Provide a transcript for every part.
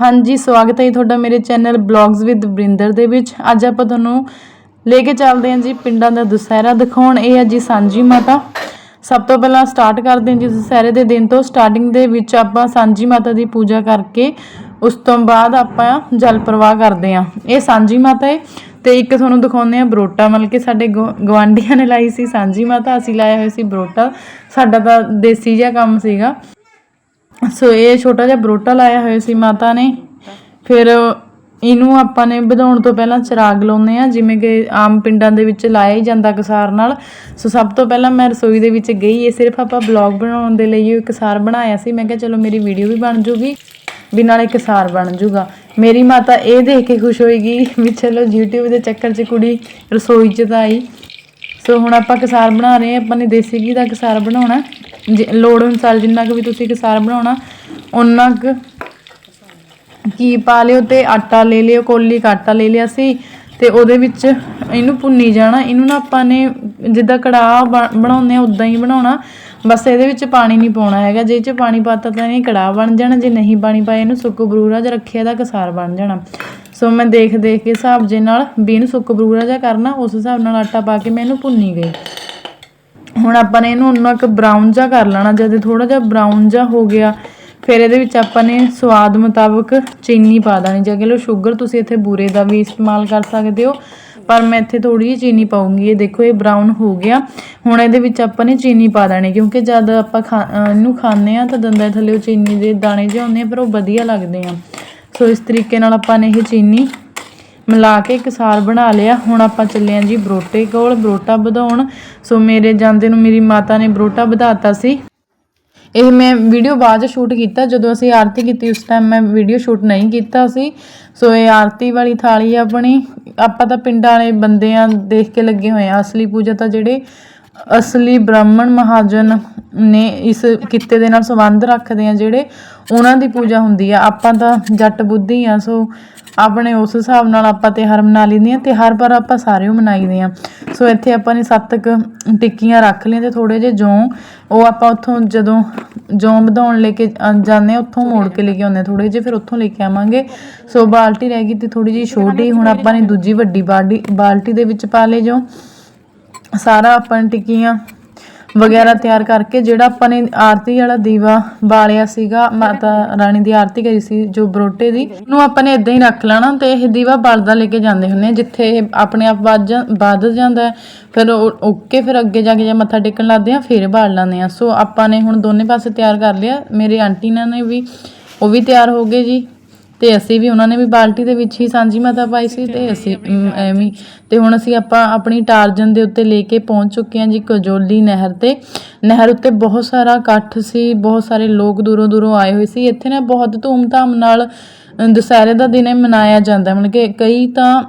ਹਾਂਜੀ, ਸਵਾਗਤ ਹੈ ਜੀ ਤੁਹਾਡਾ ਮੇਰੇ ਚੈਨਲ ਬਲੌਗਸ ਵਿਦ ਬਰਿੰਦਰ ਦੇ ਵਿੱਚ। ਅੱਜ ਆਪਾਂ ਤੁਹਾਨੂੰ ਲੈ ਕੇ ਚੱਲਦੇ ਹਾਂ ਜੀ ਪਿੰਡਾਂ ਦਾ ਦੁਸਹਿਰਾ ਦਿਖਾਉਣ। ਇਹ ਹੈ ਜੀ ਸਾਂਝੀ ਮਾਤਾ। ਸਭ ਤੋਂ ਪਹਿਲਾਂ ਸਟਾਰਟ ਕਰਦੇ ਹਾਂ ਜੀ ਦੁਸਹਿਰੇ ਦੇ ਦਿਨ ਤੋਂ। ਸਟਾਰਟਿੰਗ ਦੇ ਵਿੱਚ ਆਪਾਂ ਸਾਂਝੀ ਮਾਤਾ ਦੀ ਪੂਜਾ ਕਰਕੇ ਉਸ ਤੋਂ ਬਾਅਦ ਆਪਾਂ ਜਲ ਪ੍ਰਵਾਹ ਕਰਦੇ ਹਾਂ। ਇਹ ਸਾਂਝੀ ਮਾਤਾ ਹੈ ਤੇ ਇੱਕ ਤੁਹਾਨੂੰ ਦਿਖਾਉਂਦੇ ਆ ਬਰੋਟਾ। ਮਤਲਬ ਕਿ ਸਾਡੇ ਗੁਆ- ਗੁਆਂਢੀਆਂ ਨੇ ਲਾਈ ਸੀ ਸਾਂਝੀ ਮਾਤਾ। ਅਸੀਂ ਲਾਇਆ ਹੋਇਆ ਸੀ ਬਰੋਟਾ। ਸਾਡਾ ਤਾਂ ਦੇਸੀ ਜਿਹਾ ਕੰਮ ਸੀਗਾ। ਸੋ ਇਹ ਛੋਟਾ ਜਿਹਾ ਬਰੋਟਾ ਲਾਇਆ ਹੋਇਆ ਸੀ ਮਾਤਾ ਨੇ। ਫਿਰ ਇਹਨੂੰ ਆਪਾਂ ਨੇ ਵਧਾਉਣ ਤੋਂ ਪਹਿਲਾਂ ਚਿਰਾਗ ਲਾਉਂਦੇ ਆ ਜਿਵੇਂ ਕਿ ਆਮ ਪਿੰਡਾਂ ਦੇ ਵਿੱਚ ਲਾਇਆ ਹੀ ਜਾਂਦਾ ਕਸਾਰ ਨਾਲ। ਸੋ ਸਭ ਤੋਂ ਪਹਿਲਾਂ ਮੈਂ ਰਸੋਈ ਦੇ ਵਿੱਚ ਗਈ, ਇਹ ਸਿਰਫ ਆਪਾਂ ਬਲੌਗ ਬਣਾਉਣ ਦੇ ਲਈ ਇਹ ਕਸਾਰ ਬਣਾਇਆ ਸੀ। ਮੈਂ ਕਿਹਾ ਚਲੋ ਮੇਰੀ ਵੀਡੀਓ ਵੀ ਬਣ ਜੂਗੀ, ਵੀ ਨਾਲੇ ਕਸਾਰ ਬਣ ਜੂਗਾ। ਮੇਰੀ ਮਾਤਾ ਇਹ ਦੇਖ ਕੇ ਖੁਸ਼ ਹੋਏਗੀ ਵੀ ਚਲੋ YouTube ਦੇ ਚੱਕਰ 'ਚ ਕੁੜੀ ਰਸੋਈ 'ਚ ਤਾਂ ਆਈ। ਸੋ ਹੁਣ ਆਪਾਂ ਕਸਾਰ ਬਣਾ ਰਹੇ ਹਾਂ, ਆਪਾਂ ਨੇ ਦੇਸੀ ਘੀ ਦਾ ਕਸਾਰ ਬਣਾਉਣਾ। ਲੋੜ ਅਨੁਸਾਰ ਜਿੰਨਾ ਕੁ ਵੀ ਤੁਸੀਂ ਕਸਾਰ ਬਣਾਉਣਾ ਉਹਨਾਂ ਕੁ ਘੀ ਪਾ ਲਿਓ ਤੇ ਆਟਾ ਲੈ ਲਿਓ, ਕੋਲੀ ਕੁ ਆਟਾ ਲੈ ਲਿਆ ਸੀ ਤੇ ਉਹਦੇ ਵਿੱਚ ਇਹਨੂੰ ਭੁੰਨੀ ਜਾਣਾ। ਇਹਨੂੰ ਨਾ ਆਪਾਂ ਨੇ ਜਿੱਦਾਂ ਕੜਾਹ ਬ- ਬਣਾਉਂਦੇ ਆ ਉਦਾਂ ਹੀ ਬਣਾਉਣਾ। ਬਸ ਇਹਦੇ ਵਿੱਚ ਪਾਣੀ ਨਹੀਂ ਪਾਉਣਾ ਹੈਗਾ। ਜੇ 'ਚ ਪਾਣੀ ਪਾਤਾ ਤਾਂ ਇਹ ਕੜਾਹ ਬਣ ਜਾਣਾ। ਜੇ ਨਹੀਂ ਪਾਣੀ ਪਾਇਆ, ਇਹਨੂੰ ਸੁੱਕ ਬਰੂਰਾ ਜਿਹਾ ਰੱਖਿਆ ਤਾਂ ਕਸਾਰ ਬਣ ਜਾਣਾ। ਸੋ ਮੈਂ ਦੇਖ ਦੇਖ ਕੇ ਹਿਸਾਬ ਜੇ ਨਾਲ ਵੀ ਇਹਨੂੰ ਸੁੱਕ ਬਰੂਰਾ ਜਿਹਾ ਕਰਨਾ, ਉਸ ਹਿਸਾਬ ਨਾਲ ਆਟਾ ਪਾ ਕੇ ਮੈਂ ਇਹਨੂੰ ਭੁੰਨੀ ਗਈ। ਹੁਣ ਆਪਾਂ ਨੇ ਇਹਨੂੰ ਉਹਨਾਂ ਕੁ ਬਰਾਊਨ ਜਿਹਾ ਕਰ ਲੈਣਾ, ਜਦ ਥੋੜਾ ਜਿਹਾ ਬਰਾਊਨ ਜਿਹਾ ਹੋ ਗਿਆ, ਫਿਰ ਇਹਦੇ ਵਿੱਚ ਆਪਾਂ ਨੇ ਸਵਾਦ ਮੁਤਾਬਕ ਚੀਨੀ ਪਾ ਦੇਣੀ, ਜਾਂ ਕਿ ਲੋ ਸ਼ੂਗਰ ਤੁਸੀਂ ਇੱਥੇ ਬੂਰੇ ਦਾ ਵੀ ਇਸਤੇਮਾਲ ਕਰ ਸਕਦੇ ਹੋ, ਪਰ ਮੈਂ ਇੱਥੇ ਥੋੜੀ ਜਿਹੀ ਚੀਨੀ ਪਾਉਂਗੀ ਇਹ ਦੇਖੋ ਇਹ ਬਰਾਊਨ ਹੋ ਗਿਆ, ਹੁਣ ਇਹਦੇ ਵਿੱਚ ਆਪਾਂ ਨੇ ਚੀਨੀ ਪਾ ਦੇਣੀ, ਕਿਉਂਕਿ ਜਦ ਆਪਾਂ ਖਾ- ਇਹਨੂੰ ਖਾਂਦੇ ਆ ਤਾਂ ਦੰਦਾਂ ਥੱਲੇ ਉਹ ਚੀਨੀ ਦੇ ਦਾਣੇ ਜਿਹੇ ਹੁੰਦੇ ਪਰ ਉਹ ਵਧੀਆ ਲੱਗਦੇ ਆ। ਸੋ ਇਸ ਤਰੀਕੇ ਨਾਲ ਆਪਾਂ ਨੇ ਇਹ ਚੀਨੀ ਮਿਲਾ ਕੇ ਕਸਾਰ ਬਣਾ ਲਿਆ। ਹੁਣ ਆਪਾਂ ਚੱਲੇ ਆਂ ਜੀ ਬਰੋਟੇ ਕੋਲ। ਬਰੋਟਾ ਵਧਾਉਣ। ਸੋ ਮੇਰੇ ਜਾਂਦੇ ਨੂੰ ਮੇਰੀ ਮਾਤਾ ਨੇ ਬਰੋਟਾ ਵਧਾਤਾ ਸੀ। ਇਹ ਮੈਂ ਵੀਡੀਓ ਬਾਅਦ ਚ ਸ਼ੂਟ ਕੀਤਾ। ਜਦੋਂ ਅਸੀਂ ਆਰਤੀ ਕੀਤੀ ਉਸ ਟਾਈਮ ਮੈਂ ਵੀਡੀਓ ਸ਼ੂਟ ਨਹੀਂ ਕੀਤਾ ਸੀ। ਸੋ ਇਹ ਆਰਤੀ ਵਾਲੀ ਥਾਲੀ ਆ ਆਪਣੀ। ਆਪਾਂ ਤਾਂ ਪਿੰਡਾਂ ਵਾਲੇ ਬੰਦੇ ਆ ਦੇਖ ਕੇ ਲੱਗੇ ਹੋਏ ਆ। ਅਸਲੀ ਪੂਜਾ ਤਾਂ ਜਿਹੜੇ ਅਸਲੀ ਬ੍ਰਾਹਮਣ ਮਹਾਜਨ ਨੇ ਇਸ ਕਿੱਤੇ ਦੇ ਨਾਲ ਸੰਬੰਧ ਰੱਖਦੇ ਆ ਜਿਹੜੇ ਉਹਨਾਂ ਦੀ ਪੂਜਾ ਹੁੰਦੀ ਆ। ਆਪਾਂ ਤਾਂ ਜੱਟ ਬੁੱਧੀ ਆ, ਸੋ ਆਪਣੇ ਉਸ ਹਿਸਾਬ ਨਾਲ ਆਪਾਂ ਤਿਉਹਾਰ ਮਨਾ ਲੈਂਦੇ ਆ। ਤਿਉਹਾਰ ਪਰ ਆਪਾਂ ਸਾਰੇ ਮਨਾਈਦੇ ਆ। ਸੋ ਇੱਥੇ ਆਪਾਂ ਨੇ ਸੱਤ ਕੁ ਟਿੱਕੀਆਂ ਰੱਖ ਲਈਆਂ ਤੇ ਥੋੜੇ ਜਿਹੇ ਜੌਂ, ਉਹ ਆਪਾਂ ਉੱਥੋਂ ਜਦੋਂ ਜੌਂ ਵਧਾਉਣ ਲੈ ਕੇ ਜਾਂਦੇ ਆ, ਉੱਥੋਂ ਮੋੜ ਕੇ ਲੈ ਕੇ ਆਉਂਦੇ ਥੋੜੇ ਜਿਹੇ ਫਿਰ ਉੱਥੋਂ ਲੈ ਕੇ ਆਵਾਂਗੇ। ਸੋ ਬਾਲਟੀ ਰਹਿ ਗਈ ਤੇ ਥੋੜੀ ਜਿਹੀ ਛੋਟੀ, ਹੁਣ ਆਪਾਂ ਨੇ ਦੂਜੀ ਵੱਡੀ ਬਾਲਟੀ ਬਾਲਟੀ ਦੇ ਵਿੱਚ ਪਾ ਲਏ ਜੋ। ਸਾਰਾ ਆਪਾਂ ਟਿੱਕੀਆਂ ਵਗੈਰਾ ਤਿਆਰ ਕਰਕੇ ਜਿਹੜਾ ਆਪਾਂ ਨੇ ਆਰਤੀ ਵਾਲਾ ਦੀਵਾ ਬਾਲਿਆ ਸੀਗਾ, ਮਾਤਾ ਰਾਣੀ ਦੀ ਆਰਤੀ ਕਰੀ ਸੀ ਜੋ ਬਰੋਟੇ ਦੀ, ਉਹਨੂੰ ਆਪਾਂ ਨੇ ਇਦਾਂ ਹੀ ਰੱਖ ਲੈਣਾ ਤੇ ਇਹ ਦੀਵਾ ਬਲਦਾ ਲੈ ਕੇ ਜਾਂਦੇ ਹੁੰਦੇ ਜਿੱਥੇ ਇਹ ਆਪਣੇ ਆਪ ਵੱਜ ਜਾਂ- ਵੱਧ ਜਾਂਦਾ ਫਿਰ ਉਹ ਓਕੇ ਫਿਰ ਅੱਗੇ ਜਾ ਕੇ ਜੇ ਮੱਥਾ ਟੇਕਣ ਲੱਗਦੇ ਆ, ਫਿਰ ਬਾਲ ਲੈਂਦੇ ਆ। ਸੋ ਆਪਾਂ ਨੇ ਹੁਣ ਦੋਨੇ ਪਾਸੇ ਤਿਆਰ ਕਰ ਲਿਆ, ਮੇਰੇ ਆਂਟੀ ਨਾਲ ਨੇ ਵੀ, ਉਹ ਵੀ ਤਿਆਰ ਹੋ ਗਏ ਜੀ। ਤੇ ਅਸੀਂ ਵੀ ਉਹਨਾਂ ਨੇ ਵੀ ਬਾਲਟੀ ਦੇ ਵਿੱਚ ਹੀ ਸਾਂਝੀ ਮਾਤਾ ਪਾਈ ਸੀ ਤੇ ਅਸੀਂ ਅਮ, ਐਵੇਂ ਹੀ। ਤੇ ਹੁਣ ਅਸੀਂ ਆਪਾਂ ਆਪਣੀ ਟਾਰਜਨ ਦੇ ਉੱਤੇ ਲੈ ਕੇ ਪਹੁੰਚ ਚੁੱਕੇ ਹਾਂ ਜੀ ਕਜੋਲੀ ਨਹਿਰ ਤੇ ਨਹਿਰ ਉੱਤੇ ਬਹੁਤ ਸਾਰਾ ਇਕੱਠ ਸੀ ਬਹੁਤ ਸਾਰੇ ਲੋਕ ਦੂਰੋਂ ਦੂਰੋਂ ਆਏ ਹੋਏ ਸੀ ਇੱਥੇ ਨਾ ਬਹੁਤ ਧੂਮਧਾਮ ਨਾਲ ਅ, ਦੁਸਹਿਰੇ ਦਾ ਦਿਨ ਇਹ ਮਨਾਇਆ ਜਾਂਦਾ ਹੈ। ਮਤਲਬ ਕਿ ਕਈ ਤਾਂ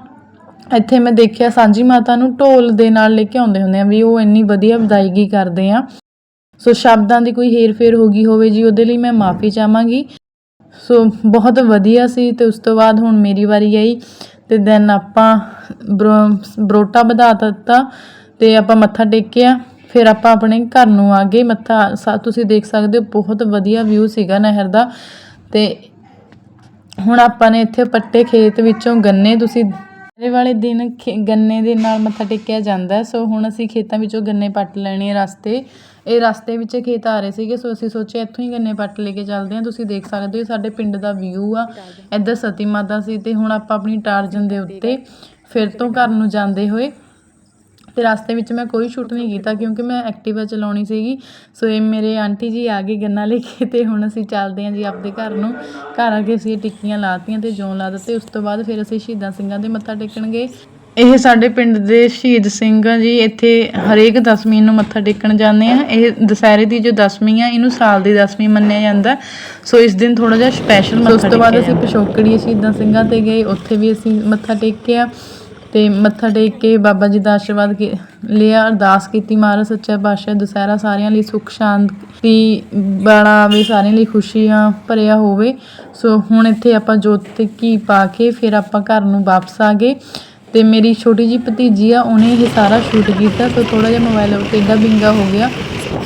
ਇੱਥੇ ਮੈਂ ਦੇਖਿਆ ਸਾਂਝੀ ਮਾਤਾ ਨੂੰ ਢੋਲ ਦੇ ਨਾਲ ਲੈ ਕੇ ਆਉਂਦੇ ਹੁੰਦੇ ਆ ਵੀ ਉਹ ਇੰਨੀ ਵਧੀਆ ਵਿਦਾਇਗੀ ਕਰਦੇ ਆ ਸੋ ਸ਼ਬਦਾਂ ਦੀ ਕੋਈ ਹੇਰ-ਫੇਰ ਹੋ ਗਈ ਹੋਵੇ ਜੀ ਉਹਦੇ ਲਈ ਮੈਂ ਮਾਫੀ ਚਾਹਾਂਗੀ ਸੋ ਬਹੁਤ ਵਧੀਆ ਸੀ ਤੇ ਉਸ ਤੋਂ ਬਾਅਦ ਹੁਣ ਮੇਰੀ ਵਾਰੀ ਆਈ ਤੇ ਦੈਨ ਆਪਾਂ ਬਰੋ- ਬਰੋਟਾ ਵਧਾ ਦਿੱਤਾ ਤੇ ਆਪਾਂ ਮੱਥਾ ਟੇਕਿਆ, ਫਿਰ ਆਪਾਂ ਆਪਣੇ ਘਰ ਨੂੰ ਆ ਗਏ ਮੱਥਾ, ਸਾ- ਤੁਸੀਂ ਦੇਖ ਸਕਦੇ ਹੋ ਬਹੁਤ ਵਧੀਆ ਵਿਊ ਸੀਗਾ ਨਹਿਰ ਦਾ ਤੇ ਹੁਣ ਆਪਾਂ ਨੇ ਇੱਥੇ ਪੱਟੇ ਖੇਤ ਵਿੱਚੋਂ ਗੰਨੇ ਤੁਸੀਂ ਇਹ ਵਾਲੇ ਦਿਨ ਖੇ- ਗੰਨੇ ਦੇ ਨਾਲ ਮੱਥਾ ਟੇਕਿਆ ਜਾਂਦਾ ਸੋ ਹੁਣ ਅਸੀਂ ਖੇਤਾਂ ਵਿੱਚੋਂ ਗੰਨੇ ਪੱਟ ਲੈਣੇ ਰਸਤੇ। ਇਹ ਰਸਤੇ ਵਿੱਚ ਖੇਤ ਆ ਰਹੇ ਸੀਗੇ। ਸੋ ਅਸੀਂ ਸੋਚਿਆ ਇੱਥੋਂ ਹੀ ਗੰਨੇ ਪੱਟ ਲੈ ਕੇ ਚੱਲਦੇ ਹਾਂ। ਤੁਸੀਂ ਦੇਖ ਸਕਦੇ ਹੋ, ਇਹ ਸਾਡੇ ਪਿੰਡ ਦਾ ਵਿਊ ਆ। ਇੱਧਰ ਸਤੀ ਮਾਤਾ ਸੀ ਤੇ ਹੁਣ ਆਪਾਂ ਆਪਣੀ ਟਾਰਜਨ ਦੇ ਉੱਤੇ ਫਿਰ ਤੋਂ ਘਰ ਨੂੰ ਜਾਂਦੇ ਹੋਏ ਤੇ ਰਸਤੇ ਵਿੱਚ ਮੈਂ ਕੋਈ ਸ਼ੂਟ ਨਹੀਂ ਕੀਤਾ ਕਿਉਂਕਿ ਮੈਂ ਐਕਟਿਵਾ ਚਲਾਉਣੀ ਸੀਗੀ। ਸੋ ਇਹ ਮੇਰੇ ਆਂਟੀ ਜੀ ਆ ਗਏ ਗੰਨਾ ਲੈ ਕੇ ਤੇ ਹੁਣ ਅਸੀਂ ਚੱਲਦੇ ਹਾਂ ਜੀ ਆਪਦੇ ਘਰ ਨੂੰ। ਘਰ ਆ ਕੇ ਅਸੀਂ ਟਿੱਕੀਆਂ ਲਾਤੀਆਂ ਤੇ ਜੌਂ ਲਾ ਦਿੱਤੇ ਉਸ ਤੋਂ ਬਾਅਦ ਫਿਰ ਅਸੀਂ ਸ਼ਹੀਦਾਂ ਸਿੰਘਾਂ ਦੇ ਮੱਥਾ ਟੇਕਣ ਗਏ। ਇਹ ਸਾਡੇ ਪਿੰਡ ਦੇ ਸ਼ਹੀਦ ਸਿੰਘ ਆ ਜੀ ਇੱਥੇ ਹਰੇਕ ਦਸਵੀਂ ਨੂੰ ਮੱਥਾ ਟੇਕਣ ਜਾਂਦੇ ਆ। ਇਹ ਦੁਸਹਿਰੇ ਦੀ ਜੋ ਦਸਵੀਂ ਆ ਇਹਨੂੰ ਸਾਲ ਦੀ ਦਸਵੀਂ ਮੰਨਿਆ ਜਾਂਦਾ। ਸੋ ਇਸ ਦਿਨ ਥੋੜਾ ਜਿਹਾ ਸਪੈਸ਼ਲ ਮੱਥਾ ਉਸ ਤੋਂ ਬਾਅਦ ਅਸੀਂ ਪਿਛੋਕੜੀ ਸ਼ਹੀਦਾਂ ਸਿੰਘਾਂ ਤੇ ਗਏ ਉੱਥੇ ਵੀ ਅਸੀਂ ਮੱਥਾ ਟੇਕਿਆ। ਤੇ ਮੱਥਾ ਟੇਕ ਕੇ ਬਾਬਾ ਜੀ ਦਾ ਆਸ਼ੀਰਵਾਦ ਕੀ- ਲਿਆ, ਅਰਦਾਸ ਕੀਤੀ ਮਹਾਰਾਜ ਸੱਚਾ ਪਾਤਸ਼ਾਹ, ਦੁਸਹਿਰਾ ਸਾਰਿਆਂ ਲਈ ਸੁੱਖ, ਸ਼ਾਂਤੀ ਵਾਲਾ ਆਵੇ ਸਾਰਿਆਂ ਲਈ ਖੁਸ਼ੀਆਂ ਭਰਿਆ ਹੋਵੇ। ਸੋ ਹੁਣ ਇੱਥੇ ਆਪਾਂ ਜੋਤ ਤੇ ਘੀ ਪਾ ਕੇ ਫਿਰ ਆਪਾਂ ਘਰ ਨੂੰ ਵਾਪਸ ਆ ਗਏ ਤੇ ਮੇਰੀ ਛੋਟੀ ਜੀ ਭਤੀਜੀ ਆ, ਉਹਨੇ ਇਹ ਸਾਰਾ ਸ਼ੂਟ ਕੀਤਾ। ਸੋ ਥੋੜਾ ਜਿਹਾ ਮੋਬਾਈਲ ਟੇਡਾ ਬਿੰਗਾ ਹੋ ਗਿਆ।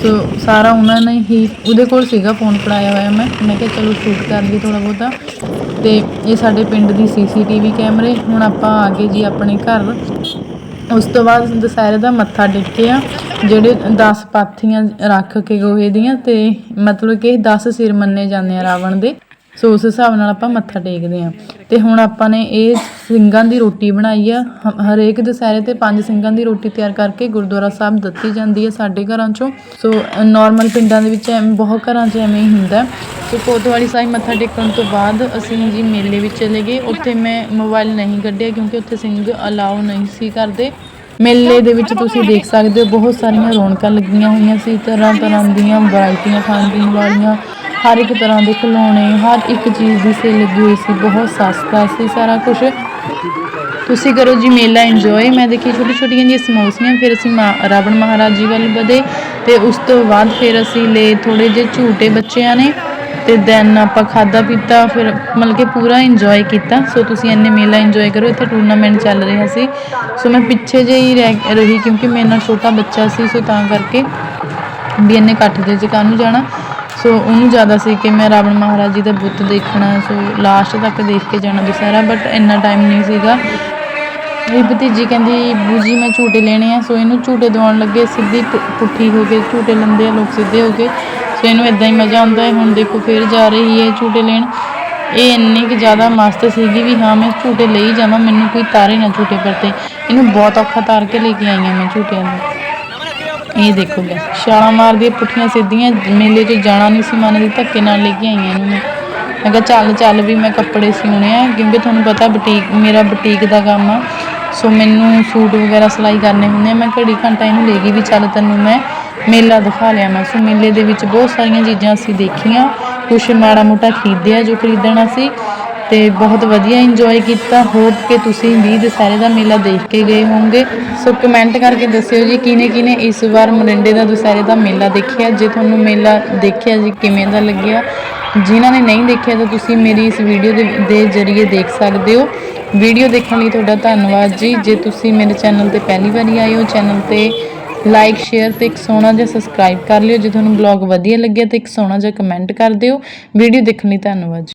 ਸੋ ਸਾਰਾ ਉਹਨਾਂ ਨੇ ਹੀ ਉਹਦੇ ਕੋਲ ਸੀਗਾ ਫੋਨ ਫੜਾਇਆ ਹੋਇਆ ਮੈਂ। ਮੈਂ ਕਿਹਾ ਚਲੋ ਸ਼ੂਟ ਕਰ ਲਈ ਥੋੜਾ ਬਹੁਤਾ। ਤੇ ਇਹ ਸਾਡੇ ਪਿੰਡ ਦੀ ਸੀਸੀਟੀਵੀ ਕੈਮਰੇ ਹੁਣ ਆਪਾਂ ਆ ਗਏ ਜੀ ਆਪਣੇ ਘਰ। ਉਸ ਤੋਂ ਬਾਅਦ ਦੁਸਹਿਰੇ ਦਾ ਮੱਥਾ ਟੇਕਿਆ, ਜਿਹੜੇ 10 ਪਾਥੀਆਂ ਰੱਖ ਕੇ ਗੋਹੇ ਦੀਆਂ ਤੇ ਮਤਲਬ ਕਿ 10 ਸਿਰ ਮੰਨੇ ਜਾਂਦੇ ਆ ਰਾਵਣ ਦੇ। ਸੋ ਉਸ ਹਿਸਾਬ ਨਾਲ ਆਪਾਂ ਮੱਥਾ ਟੇਕਦੇ ਆ ਤੇ ਹੁਣ ਆਪਾਂ ਨੇ ਇਹ ਸਿੰਘਾਂ ਦੀ ਰੋਟੀ ਬਣਾਈ ਆ। ਹ- ਹਰੇਕ ਦੁਸਹਿਰੇ ਤੇ ਪੰਜ ਸਿੰਘਾਂ ਦੀ ਰੋਟੀ ਤਿਆਰ ਕਰਕੇ ਗੁਰਦੁਆਰਾ ਸਾਹਿਬ ਦਿੱਤੀ ਜਾਂਦੀ ਹੈ ਸਾਡੇ ਘਰਾਂ ਚੋਂ। ਸੋ ਨਾਰਮਲ ਪਿੰਡਾਂ ਦੇ ਵਿੱਚ ਐਵੇਂ ਬਹੁਤ ਘਰਾਂ 'ਚ ਐਵੇਂ ਹੀ ਹੁੰਦਾ। ਸੋ ਕੋਤਵਾਲੀ ਸਾਹਿਬ ਮੱਥਾ ਟੇਕਣ ਤੋਂ ਬਾਅਦ ਅਸੀਂ ਜੀ ਮੇਲੇ ਵਿੱਚ ਚਲੇ ਗਏ। ਉੱਥੇ ਮੈਂ ਮੋਬਾਈਲ ਨਹੀਂ ਕੱਢਿਆ ਕਿਉਂਕਿ ਉੱਥੇ ਸਿੰਘ ਅਲਾਉ ਨਹੀਂ ਸੀ ਕਰਦੇ। ਮੇਲੇ ਦੇ ਵਿੱਚ ਤੁਸੀਂ ਦੇਖ ਸਕਦੇ ਹੋ ਬਹੁਤ ਸਾਰੀਆਂ ਰੌਣਕਾਂ ਲੱਗੀਆਂ ਹੋਈਆਂ ਸੀ। ਤਰ੍ਹਾਂ ਤਰ੍ਹਾਂ ਦੀਆਂ ਵੈਰਾਈਟੀਆਂ ਖਾਣ ਪੀਣ ਵਾਲੀਆਂ। ਹਰ ਇੱਕ ਤਰ੍ਹਾਂ ਦੇ ਖਿਡੌਣੇ ਹਰ ਇੱਕ ਚੀਜ਼ ਦੀ ਸੇਲ ਲੱਗੀ ਹੋਈ ਸੀ, ਬਹੁਤ ਸਸਤਾ ਸੀ ਸਾਰਾ ਕੁਝ ਤੁਸੀਂ ਕਰੋ ਜੀ ਮੇਲਾ ਇੰਜੋਏ ਮੈਂ ਦੇਖੀ ਛੋਟੀ ਛੋਟੀਆਂ ਜਿਹੀਆਂ ਸਮੋਸੀਆਂ, ਫਿਰ ਅਸੀਂ ਮਾ- ਰਾਵਣ ਮਹਾਰਾਜ ਜੀ ਵੱਲ ਵਧੇ ਤੇ ਉਸ ਤੋਂ ਬਾਅਦ ਫਿਰ ਅਸੀਂ ਲਏ ਥੋੜੇ ਜਿਹੇ ਝੂਟੇ ਬੱਚਿਆਂ ਨੇ ਤੇ ਦੈਨ ਆਪਾਂ ਖਾਦਾ ਪੀਤਾ, ਫਿਰ ਮਤਲਬ ਕਿ ਪੂਰਾ ਇੰਜੋਏ ਕੀਤਾ। ਸੋ ਤੁਸੀਂ ਇੰਨੇ ਮੇਲਾ ਇੰਜੋਏ ਕਰੋ, ਇੱਥੇ ਟੂਰਨਾਮੈਂਟ ਚੱਲ ਰਿਹਾ ਸੀ। ਸੋ ਮੈਂ ਪਿੱਛੇ ਜਿਹੇ ਹੀ ਰਹਿ, ਰਹੀ ਕਿਉਂਕਿ ਮੇਰੇ ਨਾਲ ਛੋਟਾ ਬੱਚਾ ਸੀ ਸੋ ਤਾਂ ਕਰਕੇ ਵੀ ਇੰਨੇ ਇਕੱਠ ਦੇ 'ਚ ਕਾਹਨੂੰ ਜਾਣਾ। ਸੋ ਉਹਨੂੰ ਜ਼ਿਆਦਾ ਸੀ ਕਿ ਮੈਂ ਰਾਵਣ ਮਹਾਰਾਜ ਜੀ ਦਾ ਬੁੱਤ ਦੇਖਣਾ, ਸੋ ਲਾਸਟ ਤੱਕ ਦੇਖ ਕੇ ਜਾਣਾ ਦੁਸਹਿਰਾ ਬਟ ਇੰਨਾ ਟਾਈਮ ਨਹੀਂ ਸੀਗਾ। ਮੇਰੀ ਭਤੀਜੀ ਕਹਿੰਦੀ, ਬੂਜੀ, ਮੈਂ ਝੂਟੇ ਲੈਣੇ ਆ। ਸੋ ਇਹਨੂੰ ਝੂਟੇ ਦਿਵਾਉਣ ਲੱਗੇ, ਸਿੱਧੀ ਪੁੱਠੀ ਹੋ ਕੇ, ਝੂਟੇ ਲੈਂਦੇ ਆ ਲੋਕ ਸਿੱਧੇ ਹੋ ਕੇ। ਸੋ ਇਹਨੂੰ ਇਦਾਂ ਹੀ ਮਜ਼ਾ ਆਉਂਦਾ ਹੈ। ਹੁਣ ਦੇਖੋ, ਫਿਰ ਜਾ ਰਹੀ ਹੈ ਝੂਟੇ ਲੈਣ। ਇਹ ਇੰਨੀ ਕਿ ਜ਼ਿਆਦਾ ਮਸਤ ਸੀਗੀ ਵੀ ਹਾਂ, ਮੈਂ ਝੂਟੇ ਲਈ ਜਾਵਾਂ, ਮੈਨੂੰ ਕੋਈ ਤਾਰੇ ਨਾ ਝੂਟੇ ਪਰ ਤੇ ਇਹਨੂੰ ਬਹੁਤ ਔਖਾ ਤਾਰ ਕੇ ਲੈ ਕੇ ਆਈ ਹਾਂ ਮੈਂ ਝੂਟਿਆਂ ਨੂੰ। ਇਹ ਦੇਖੋ ਲੈ ਛਾਲਾਂ ਮਾਰਦੀ ਪੁੱਠੀਆਂ ਸਿੱਧੀਆਂ, ਮੇਲੇ 'ਚ ਜਾਣਾ ਨਹੀਂ ਸੀ, ਮਨ ਮੰਨਦੀ ਧੱਕੇ ਨਾਲ ਲੈ ਕੇ ਆਈਆਂ ਇਹਨੂੰ ਮੈਂ। ਮੈਂ ਕਿਹਾ, ਚੱਲ ਚੱਲ ਵੀ ਮੈਂ ਕੱਪੜੇ ਸਿਉਣੇ ਆ, ਕਿਉਂਕਿ ਤੁਹਾਨੂੰ ਪਤਾ ਬੁਟੀਕ, ਮੇਰਾ ਬੁਟੀਕ ਦਾ ਕੰਮ ਆ। ਸੋ ਮੈਨੂੰ ਸੂਟ ਵਗੈਰਾ ਸਿਲਾਈ ਕਰਨੇ ਹੁੰਦੇ ਆ, ਮੈਂ ਘੜੀ ਘੰਟਾ ਇਹਨੂੰ ਲੈ ਗਈ ਵੀ ਚੱਲ ਤੈਨੂੰ ਮੈਂ ਮੇਲਾ ਦਿਖਾ ਲਿਆ ਮੈਂ। ਸੋ ਮੇਲੇ ਦੇ ਵਿੱਚ ਬਹੁਤ ਸਾਰੀਆਂ ਚੀਜ਼ਾਂ ਅਸੀਂ ਦੇਖੀਆਂ, ਕੁਛ ਮਾੜਾ ਮੋਟਾ ਖਰੀਦਿਆ ਜੋ ਖਰੀਦਣਾ ਸੀ। ਤੇ ਬਹੁਤ ਵਧੀਆ ਇੰਜੋਏ ਕੀਤਾ। ਹੋਪ ਕਿ ਤੁਸੀਂ ਵੀ ਦੁਸਹਿਰੇ ਦਾ ਮੇਲਾ ਦੇਖ ਕੇ ਗਏ ਹੋਵੋਗੇ। ਸੋ ਕਮੈਂਟ ਕਰਕੇ ਦੱਸਿਓ ਜੀ ਕਿਨੇ ਕਿਨੇ ਇਸ ਵਾਰ ਮੋਰਿੰਡੇ ਦਾ ਦੁਸਹਿਰੇ ਦਾ ਮੇਲਾ ਦੇਖਿਆ? ਜੇ ਤੁਹਾਨੂੰ ਮੇਲਾ ਦੇਖਿਆ ਜੀ, ਕਿਵੇਂ ਦਾ ਲੱਗਿਆ? ਜਿਨ੍ਹਾਂ ਨੇ ਨਹੀਂ ਦੇਖਿਆ, ਤਾਂ ਤੁਸੀਂ ਮੇਰੀ ਇਸ ਵੀਡੀਓ ਦੇ ਦੇ ਜ਼ਰੀਏ ਦੇਖ ਸਕਦੇ ਹੋ। ਵੀਡੀਓ ਦੇਖਣ ਲਈ ਤੁਹਾਡਾ ਧੰਨਵਾਦ ਜੀ। ਜੇ ਤੁਸੀਂ ਮੇਰੇ ਚੈਨਲ ਤੇ ਪਹਿਲੀ ਵਾਰੀ ਆਏ ਹੋ ਚੈਨਲ ਤੇ ਲਾਈਕ ਸ਼ੇਅਰ ਤੇ ਇੱਕ ਸੋਹਣਾ ਜਿਹਾ ਸਬਸਕ੍ਰਾਈਬ ਕਰ ਲਿਓ। ਜੇ ਤੁਹਾਨੂੰ ਬਲੌਗ ਵਧੀਆ ਲੱਗਿਆ, ਤੇ ਇੱਕ ਸੋਹਣਾ ਜਿਹਾ ਕਮੈਂਟ ਕਰ ਦਿਓ। ਵੀਡੀਓ ਦੇਖਣ ਲਈ ਧੰਨਵਾਦ ਜੀ।